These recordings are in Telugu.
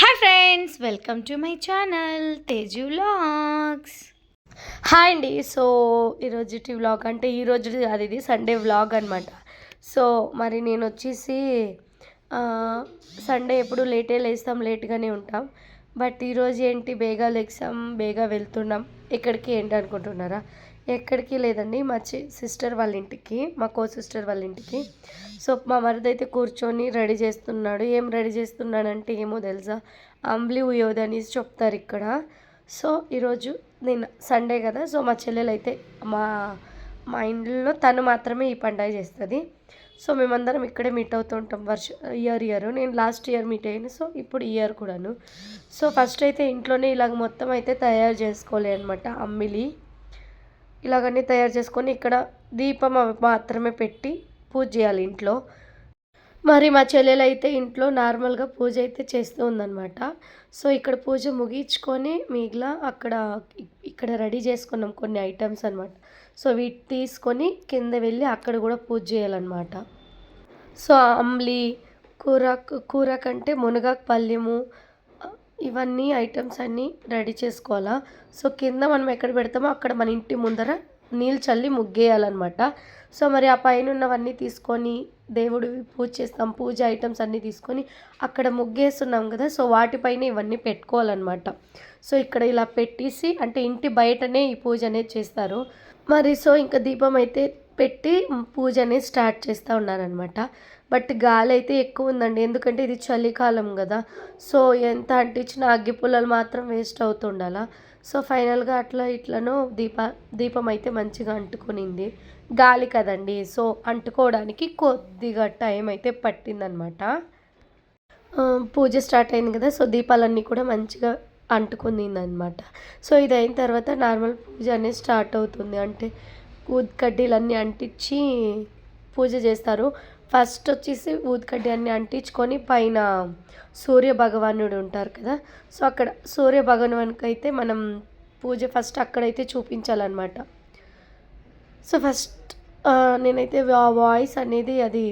Hi friends welcome to my channel Teju vlogs hi అండి సో ఈరోజు వ్లాగ్ అంటే ఈ రోజు అది ఇది సండే వ్లాగ్ అనమాట సో మరి నేను వచ్చేసి సండే ఎప్పుడు లేటే లేస్తాం లేట్గానే ఉంటాం. బట్ ఈరోజు ఏంటి బేగా లెగ్సాం బేగా వెళ్తున్నాం. ఎక్కడికి ఏంటి అనుకుంటున్నారా? ఎక్కడికి లేదండి. మా చి సిస్టర్ వాళ్ళ ఇంటికి మా కో సిస్టర్ వాళ్ళ ఇంటికి. సో మా మరిది అయితే కూర్చొని రెడీ చేస్తున్నాడు. ఏం రెడీ చేస్తున్నాడంటే ఏమో తెలుసా? అంబ్లి ఉయోది అనేసి చెప్తారు ఇక్కడ. సో ఈరోజు నేను సండే కదా సో మా చెల్లెలు అయితే మా మా ఇంట్లో తను మాత్రమే ఈ పండుగ చేస్తుంది. సో మేమందరం ఇక్కడే మీట్ అవుతుంటాం వర్ష ఇయర్ ఇయర్. నేను లాస్ట్ ఇయర్ మీట్ అయ్యాను. సో ఇప్పుడు ఇయర్ కూడాను. సో ఫస్ట్ అయితే ఇంట్లోనే ఇలాగ మొత్తం అయితే తయారు చేసుకోలే అనమాట అమ్మిలి ఇలాగన్నీ తయారు చేసుకొని ఇక్కడ దీపం మాత్రమే పెట్టి పూజ చేయాలి ఇంట్లో. మరి మా చెల్లెలు అయితే ఇంట్లో నార్మల్గా పూజ అయితే చేస్తూ ఉందన్నమాట. సో ఇక్కడ పూజ ముగించుకొని మిగిలిన అక్కడ ఇక్కడ రెడీ చేసుకున్నాం కొన్ని ఐటమ్స్ అనమాట సో వీటి తీసుకొని కింద వెళ్ళి అక్కడ కూడా పూజ చేయాలన్నమాట. సో అంబ్లి కూర కూర కంటే మునగాకు పల్లెము ఇవన్నీ ఐటమ్స్ అన్నీ రెడీ చేసుకోవాలా? సో కింద మనం ఎక్కడ పెడతామో అక్కడ మన ఇంటి ముందర నీళ్ళు చల్లి ముగ్గేయాలన్నమాట. సో మరి ఆ పైన ఉన్నవన్నీ తీసుకొని దేవుడు పూజ చేస్తాం పూజ ఐటమ్స్ అన్నీ తీసుకొని అక్కడ ముగ్గేస్తున్నాం కదా సో వాటిపైన ఇవన్నీ పెట్టుకోవాలన్నమాట. సో ఇక్కడ ఇలా పెట్టేసి అంటే ఇంటి బయటనే ఈ పూజ అనేది చేస్తారు. మరి సో ఇంకా దీపం అయితే పెట్టి పూజ అనేది స్టార్ట్ చేస్తూ ఉన్నారనమాట బట్ గాలి అయితే ఎక్కువ ఉందండి. ఎందుకంటే ఇది చలికాలం కదా. సో ఎంత అంటించిన అగ్గి పుల్లలు మాత్రం వేస్ట్ అవుతుండాలా. సో ఫైనల్గా అట్లా ఇట్లను దీప దీపం అయితే మంచిగా అంటుకునింది. గాలి కదండి. సో అంటుకోవడానికి కొద్దిగా టైం అయితే పట్టిందనమాట పూజ స్టార్ట్ అయింది కదా. సో దీపాలన్నీ కూడా మంచిగా అంటుకుంది అనమాట సో ఇది అయిన తర్వాత నార్మల్ పూజ అనేది స్టార్ట్ అవుతుంది. అంటే ఊద్కడ్డీలన్నీ అంటించి పూజ చేస్తారు. ఫస్ట్ వచ్చేసి ఊదికడ్డి అన్ని అంటించుకొని పైన సూర్య భగవానుడు ఉంటారు కదా. సో అక్కడ సూర్య భగవానునికి అయితే మనం పూజ ఫస్ట్ అక్కడైతే చూపించాలన్నమాట. సో ఫస్ట్ నేనైతే వాయిస్ అనేది అది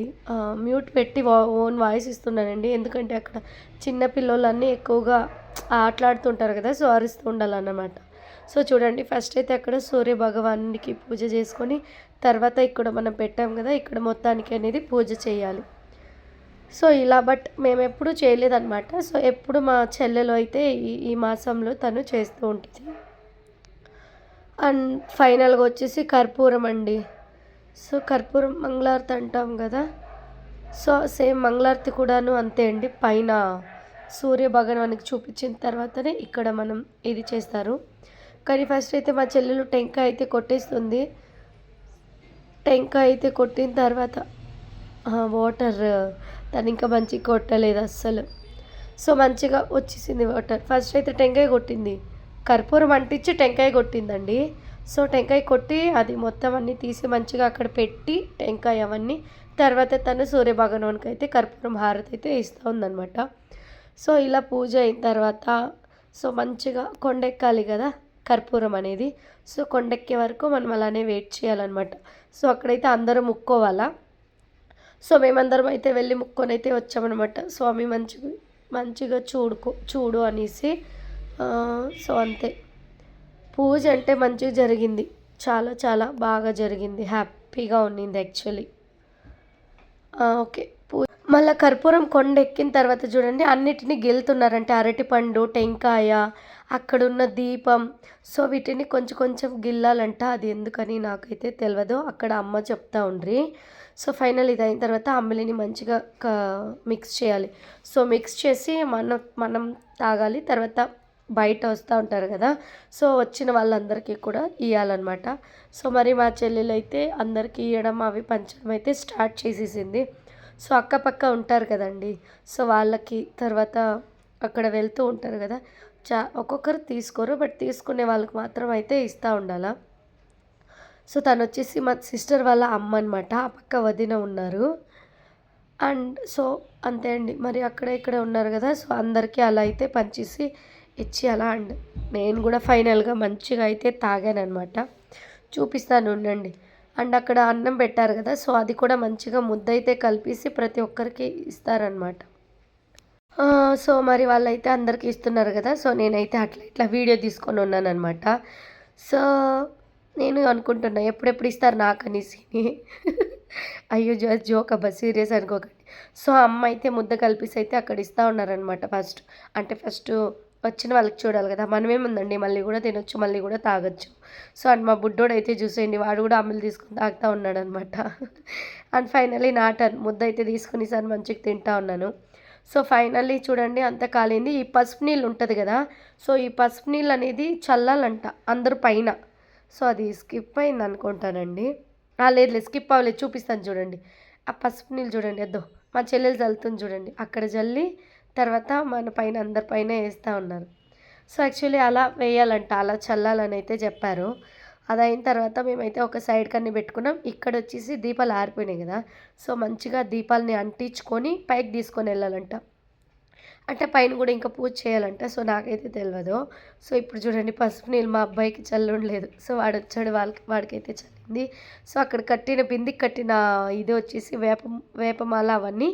మ్యూట్ పెట్టి ఓన్ వాయిస్ ఇస్తున్నానండి. ఎందుకంటే అక్కడ చిన్న పిల్లలన్నీ ఎక్కువగా ఆటలాడుతుంటారు కదా సో అరుస్తూ ఉండాలన్నమాట. సో చూడండి ఫస్ట్ అయితే అక్కడ సూర్య భగవానికి పూజ చేసుకొని తర్వాత ఇక్కడ మనం పెట్టాం కదా ఇక్కడ మొత్తానికి అనేది పూజ చేయాలి. సో ఇలా బట్ మేము ఎప్పుడు చేయలేదన్నమాట. సో ఎప్పుడు మా చెల్లెలు అయితే ఈ ఈ మాసంలో తను చేస్తూ ఉంటుంది. అండ్ ఫైనల్గా వచ్చేసి కర్పూరం అండి. సో కర్పూరం మంగళారతి అంటాం కదా. సో సేమ్ మంగళారతి కూడాను అంతే అండి. పైన సూర్య భగవానికి చూపించిన తర్వాతనే ఇక్కడ మనం ఇది చేస్తారు. కానీ ఫస్ట్ అయితే మా చెల్లెలు టెంకాయ అయితే కొట్టేస్తుంది. టెంకాయ అయితే కొట్టిన తర్వాత వాటర్ తను ఇంకా మంచిగా కొట్టలేదు అస్సలు. సో మంచిగా వచ్చేసింది వాటర్ ఫస్ట్ అయితే టెంకాయ కొట్టింది. కర్పూరం అంటించి టెంకాయ కొట్టిందండి. సో టెంకాయ కొట్టి అది మొత్తం అన్నీ తీసి మంచిగా అక్కడ పెట్టి టెంకాయ అవన్నీ తర్వాత తను సూర్యభగవానికి అయితే కర్పూరం హారతి అయితే ఇస్తూ ఉందనమాట సో ఇలా పూజ అయిన తర్వాత సో మంచిగా కొండెక్కాలి కదా. కర్పూరం అనేది. సో కొండెక్కే వరకు మనం అలానే వెయిట్ చేయాలన్నమాట. సో అక్కడైతే అందరూ ముక్కోవాలా? సో మేమందరం అయితే వెళ్ళి ముక్కొని అయితే వచ్చామన్నమాట. స్వామి మంచిగా మంచిగా చూడుకో చూడు అనేసి సో అంతే. పూజ అంటే మంచిగా జరిగింది. చాలా చాలా బాగా జరిగింది. హ్యాపీగా ఉన్నింది యాక్చువల్లీ ఓకే. మళ్ళీ కర్పూరం కొండ ఎక్కిన తర్వాత చూడండి అన్నిటినీ గెలుతున్నారంటే అరటిపండు టెంకాయ అక్కడున్న దీపం. సో వీటిని కొంచెం కొంచెం గిల్లాలంట. అది ఎందుకని నాకైతే తెలియదు అక్కడ అమ్మ చెప్తా ఉండ్రి. సో ఫైనల్ ఇది అయిన తర్వాత అమ్మలిని మంచిగా మిక్స్ చేయాలి. సో మిక్స్ చేసి మనం మనం తాగాలి. తర్వాత బయట వస్తూ ఉంటారు కదా. సో వచ్చిన వాళ్ళందరికీ కూడా ఇవ్వాలన్నమాట సో మరి మా చెల్లెలు అయితే అందరికీ ఇవ్వడం అవి పంచడం అయితే స్టార్ట్ చేసేసింది. సో అక్కపక్క ఉంటారు కదండి. సో వాళ్ళకి తర్వాత అక్కడ వెళ్తూ ఉంటారు కదా. చా ఒక్కొక్కరు తీసుకోరు బట్ తీసుకునే వాళ్ళకి మాత్రం అయితే ఇస్తూ ఉండాలా. సో తను వచ్చేసి మా సిస్టర్ వాళ్ళ అమ్మ అనమాట ఆ పక్క వదిన ఉన్నారు. అండ్ సో అంతే అండి. మరి అక్కడ ఇక్కడ ఉన్నారు కదా. సో అందరికీ అలా అయితే పంచేసి ఇచ్చి అలా అండ్ నేను కూడా ఫైనల్గా మంచిగా అయితే తాగాను అనమాట చూపిస్తాను ఉండండి. అండ్ అక్కడ అన్నం పెట్టారు కదా సో అది కూడా మంచిగా ముద్ద అయితే కలిపేసి ప్రతి ఒక్కరికి ఇస్తారనమాట సో మరి వాళ్ళైతే అందరికీ ఇస్తున్నారు కదా సో నేనైతే అట్లా ఇట్లా వీడియో తీసుకొని ఉన్నాను అనమాట సో నేను అనుకుంటున్నా ఎప్పుడెప్పుడు ఇస్తారు నాకు అనేసి అయ్యో జో జోక్ అబ్బా సీరియస్ అనుకోకండి. సో అమ్మ అయితే ముద్ద కలిపిసి అయితే అక్కడ ఇస్తూ ఉన్నారనమాట ఫస్ట్. అంటే ఫస్ట్ వచ్చిన వాళ్ళకి చూడాలి కదా. మనమేముందండి? మళ్ళీ కూడా తినొచ్చు మళ్ళీ కూడా తాగొచ్చు. సో అండ్ మా బుడ్డోడు అయితే చూసేయండి వాడు కూడా అమ్ములు తీసుకొని తాగుతూ ఉన్నాడు అనమాట అండ్ ఫైనల్లీ నా టర్న్. ముద్ద అయితే తీసుకుని సార్ మంచిగా తింటా ఉన్నాను. సో ఫైనల్లీ చూడండి అంత కాలింది. ఈ పసుపు నీళ్ళు ఉంటుంది కదా? సో ఈ పసుపు నీళ్ళు అనేది చల్లాలంట అందరు పైన. సో అది స్కిప్ అయింది అనుకుంటానండి. ఆ, లేదు లేదు స్కిప్ అవ్వలేదు చూపిస్తాను చూడండి. ఆ పసుపు నీళ్ళు చూడండి అద్దో. మా చెల్లెలు చల్లుతుంది చూడండి. అక్కడ చల్లి తర్వాత మన పైన అందరి పైన వేస్తూ ఉన్నారు. సో యాక్చువల్లీ అలా వేయాలంట. అలా చల్లాలని అయితే చెప్పారు. అది అయిన తర్వాత మేమైతే ఒక సైడ్ కన్నీ పెట్టుకున్నాం. ఇక్కడ వచ్చేసి దీపాలు ఆరిపోయినాయి కదా. సో మంచిగా దీపాలని అంటించుకొని పైకి తీసుకొని వెళ్ళాలంట. అంటే పైన కూడా ఇంకా పూజ చేయాలంట. సో నాకైతే తెలియదు సో ఇప్పుడు చూడండి పసుపు నీళ్ళు మా అబ్బాయికి చల్లుండలేదు. సో వాడు వచ్చాడు వాళ్ళకి వాడికైతే చల్లింది. సో అక్కడ కట్టిన బిందికి కట్టిన ఇది వచ్చేసి వేప వేపమాల అవన్నీ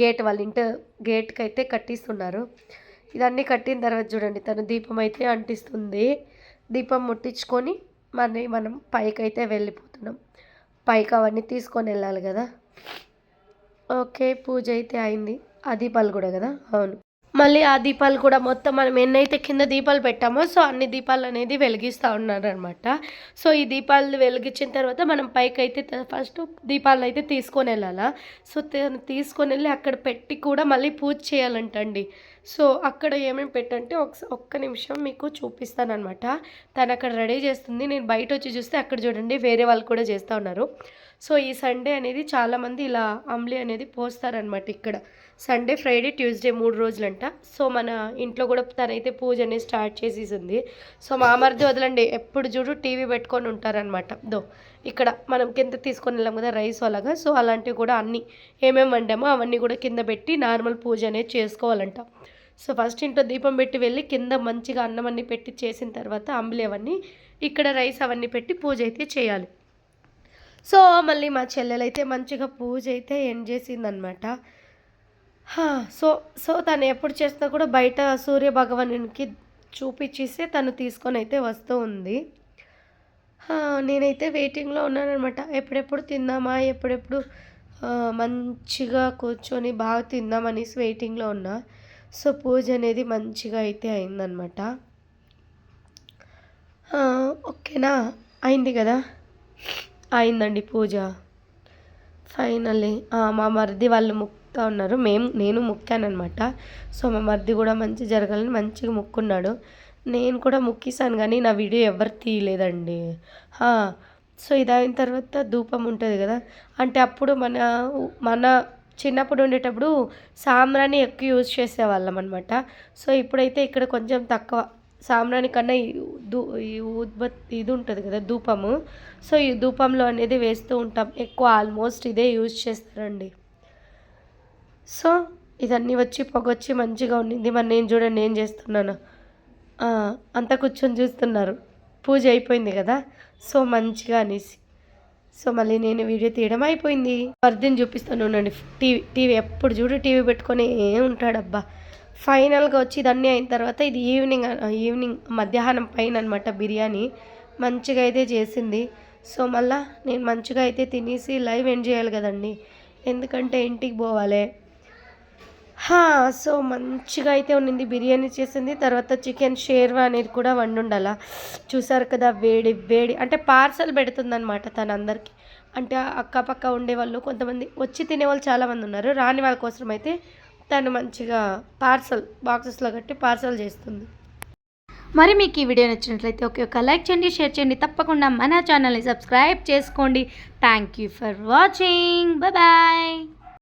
గేట్ వాళ్ళ ఇంటి గేట్కి అయితే కట్టిస్తున్నారు. ఇదన్నీ కట్టిన తర్వాత చూడండి తను దీపం అయితే అంటిస్తుంది. దీపం ముట్టించుకొని మరి మనం పైకి అయితే వెళ్ళిపోతున్నాం. పైకి అవన్నీ తీసుకొని వెళ్ళాలి కదా. ఓకే పూజ అయితే అయింది. ఆ దీపాలు కూడా కదా? అవును. మళ్ళీ ఆ దీపాలు కూడా మొత్తం మనం ఎన్నైతే కింద దీపాలు పెట్టామో సో అన్ని దీపాలు అనేది వెలిగిస్తూ ఉన్నారనమాట సో ఈ దీపాలు వెలిగించిన తర్వాత మనం పైకి అయితే ఫస్ట్ దీపాలు అయితే తీసుకొని వెళ్ళాలా. సో తను తీసుకొని వెళ్ళి అక్కడ పెట్టి కూడా మళ్ళీ పూజ చేయాలంటండి. సో అక్కడ ఏమేమి పెట్టంటే ఒక ఒక్క నిమిషం మీకు చూపిస్తానమాట తను అక్కడ రెడీ చేస్తుంది. నేను బయట వచ్చి చూస్తే అక్కడ చూడండి వేరే వాళ్ళు కూడా చేస్తూ ఉన్నారు. సో ఈ సండే అనేది చాలామంది ఇలా అమ్లీ అనేది పోస్తారనమాట ఇక్కడ. సండే ఫ్రైడే ట్యూస్డే మూడు రోజులంట. సో మన ఇంట్లో కూడా తనైతే పూజ అనేది స్టార్ట్ చేసేసింది. సో మా మరిది వదలండి. ఎప్పుడు చూడు టీవీ పెట్టుకొని ఉంటారనమాట దో ఇక్కడ మనం కింద తీసుకొని వెళ్ళాం కదా రైస్ అలాగా. సో అలాంటివి కూడా అన్నీ ఏమేమి వండామో అవన్నీ కూడా కింద పెట్టి నార్మల్ పూజ అనేది చేసుకోవాలంట. సో ఫస్ట్ ఇంట్లో దీపం పెట్టి వెళ్ళి కింద మంచిగా అన్నం అన్నీ పెట్టి చేసిన తర్వాత అంబలి అవన్నీ ఇక్కడ రైస్ అవన్నీ పెట్టి పూజ అయితే చేయాలి. సో మళ్ళీ మా చెల్లెలైతే మంచిగా పూజ అయితే ఎండ్ చేసిందనమాట సో సో తను ఎప్పుడు చేస్తా కూడా బయట సూర్య భగవానునికి చూపించేసి తను తీసుకొని అయితే వస్తూ ఉంది. నేనైతే వెయిటింగ్లో ఉన్నానమాట ఎప్పుడెప్పుడు తిందామా ఎప్పుడెప్పుడు మంచిగా కూర్చొని బాగా తిందామనేసి వెయిటింగ్లో ఉన్నా. సో పూజ అనేది మంచిగా అయితే అయిందనమాట ఓకేనా? అయింది కదా? అయిందండి పూజ. ఫైనల్లీ మా మరిది వాళ్ళు ముక్తా ఉన్నారు. మేము నేను అనమాట సో మా మరిది కూడా మంచి జరగాలని మంచిగా మొక్కున్నాడు. నేను కూడా మొక్కిసాను కానీ నా వీడియో ఎవరు తీయలేదండి. సో ఇది అయిన తర్వాత ధూపం ఉంటుంది కదా. అంటే అప్పుడు మన మన చిన్నప్పుడు ఉండేటప్పుడు సాంబ్రాణి ఎక్కువ యూజ్ చేసేవాళ్ళం అనమాట సో ఇప్పుడైతే ఇక్కడ కొంచెం తక్కువ. సాంబ్రాణి కన్నా ఈ దూ ఈ ఇది ఉంటుంది కదా ధూపము. సో ఈ ధూపంలో అనేది వేస్తూ ఉంటాం. ఎక్కువ ఆల్మోస్ట్ ఇదే యూజ్ చేస్తారండి. సో ఇదన్నీ వచ్చి పొగొచ్చి మంచిగా ఉండింది. మరి నేను చూడండి ఏం చేస్తున్నాను. అంతా కూర్చొని చూస్తున్నారు. పూజ అయిపోయింది కదా? సో మంచిగా అనేసి. సో మళ్ళీ నేను వీడియో తీయడం అయిపోయింది. వర్ధిని చూపిస్తాను ఉండండి టీవీ టీవీ ఎప్పుడు చూడు టీవీ పెట్టుకొని ఉంటాడబ్బా. ఫైనల్గా వచ్చి ఇదన్నీ అయిన తర్వాత ఇది ఈవినింగ్ ఈవినింగ్ మధ్యాహ్నం పైన అనమాట బిర్యానీ. మంచిగా అయితే చేసింది. సో మళ్ళా నేను మంచిగా అయితే తినేసి లైవ్ ఎండ్ చేయాలి కదండి. ఎందుకంటే ఇంటికి పోవాలి. సో మంచిగా అయితే ఉండింది బిర్యానీ చేసింది. తర్వాత చికెన్ షేర్వా అనేది కూడా వండుండాల. చూసారు కదా వేడి వేడి. అంటే పార్సల్ పెడుతుందనమాట తను అందరికీ. అంటే అక్కపక్క ఉండేవాళ్ళు కొంతమంది వచ్చి తినేవాళ్ళు చాలామంది ఉన్నారు. రాని వాళ్ళ కోసం అయితే తను మంచిగా పార్సల్ బాక్సెస్లో కట్టి పార్సల్ చేస్తుంది. మరి మీకు ఈ వీడియో నచ్చినట్లయితే ఓకే ఒక లైక్ చేయండి షేర్ చేయండి. తప్పకుండా మన ఛానల్ని సబ్స్క్రైబ్ చేసుకోండి. Thank you for watching. Bye.